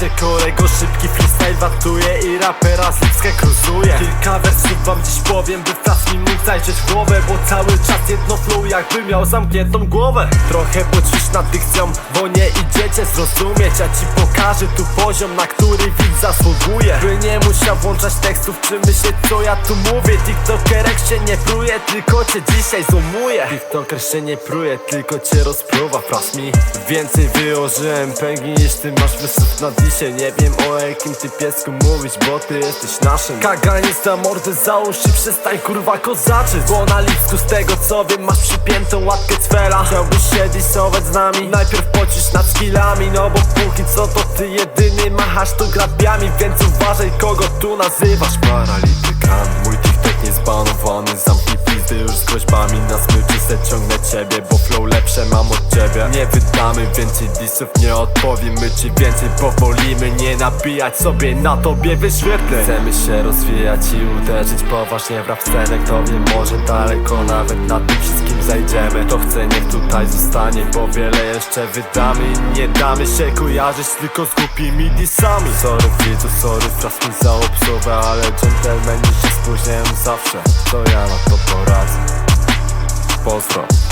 że kolego szybki freestyle watuje I rapera z Lipska kruzuje. Kilka wersów wam dziś powiem, by fraz mi mógł zajrzeć w głowę Bo cały czas jedno flow jakby miał zamkniętą głowę. Trochę poćwicz nad dykcją, bo nie idziecie zrozumieć. Ja ci pokażę tu poziom, na który widz zasługuje. By nie musiał włączać tekstów, czy myśleć co ja tu mówię. TikTokerek się nie pruje, tylko cię dzisiaj zoomuje TikToker się nie pruje, tylko cię rozpruwa. Wraz mi więcej wyłożyłem pęgi niż ty masz wysów na dzisiaj. Nie wiem o jakim ty piesku mówić, bo ty jesteś naszym. Kaganista mordy załóż i przestań kurwa kozaczyć. Bo na lipsku z tego co wiem masz przypiętą łatkę cwela. Chciałbyś się disować z nami, najpierw pocisz nad skillami No bo póki co to ty jedyny machasz tu grabiami Więc uważaj kogo tu nazywasz. Paralitykan Mój TikTok nie zbanowany, zamknij pizdy już z groźbami Na smyczy se ciągnę ciebie, bo flow lepsze mam od ciebie. Nie wydamy więcej disów, nie odpowiemy ci więcej Powolimy, nie nabijać sobie na tobie wyświetleń. Chcemy się rozwijać i uderzyć poważnie w rap scenę Kto wie, może daleko nawet na tym wszystkim zajdziemy. To chce niech tutaj zostanie, bo wiele jeszcze wydamy. Nie damy się kojarzyć tylko z głupimi disami. Sorry widzu, sorry wraz mi za obsługę Ale dżentelmeni się spóźniają zawsze To ja na to poradzę. Pozdro